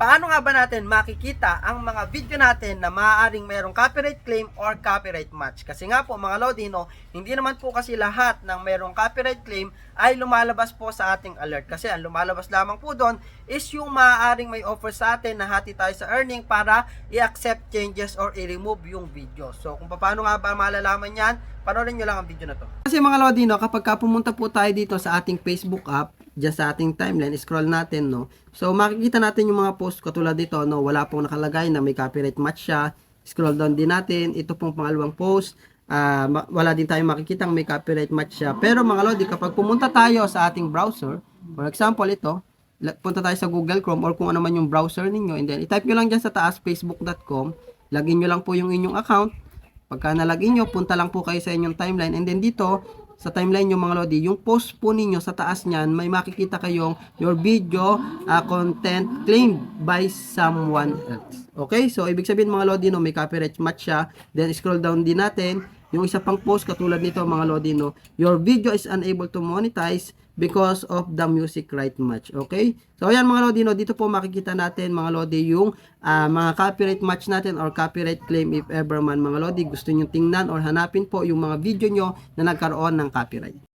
paano nga ba natin makikita ang mga video natin na maaaring mayroong copyright claim or copyright match? Kasi nga po mga Lodino, hindi naman po kasi lahat ng mayroong copyright claim ay lumalabas po sa ating alert. Kasi ang lumalabas lamang po doon is yung maaaring may offer sa atin na hati tayo sa earning para i-accept changes or i-remove yung video. So kung paano nga ba malalaman yan, panoorin nyo lang ang video na to. Kasi mga Lodino, kapag ka pumunta po tayo dito sa ating Facebook app, dyan sa ating timeline, scroll natin, no? So, makikita natin yung mga post katulad dito, no? Wala pong nakalagay na may copyright match siya. Scroll down din natin. Ito pong pangalawang post. Ma- wala din tayong makikita may copyright match siya. Pero mga Lodi, kapag pumunta tayo sa ating browser, for example, ito, punta tayo sa Google Chrome or kung ano man yung browser ninyo, and then, itype nyo lang dyan sa taas, facebook.com, lagin nyo lang po yung inyong account, Pagka nalagin nyo, punta lang po kayo sa inyong timeline. And then dito, sa timeline nyo mga lodi, yung post po ninyo sa taas niyan, may makikita kayong your video uh, content claimed by someone else. Okay? So, ibig sabihin mga lodi, no, may copyright match siya. Then, scroll down din natin. Yung isa pang post, katulad nito mga lodi, no, your video is unable to monetize because of the music right match. Okay? So, ayan mga lodi, no, dito po makikita natin mga lodi yung ah, mga copyright match natin or copyright claim if ever man mga lodi gusto nyo tingnan or hanapin po yung mga video nyo na nagkaroon ng copyright.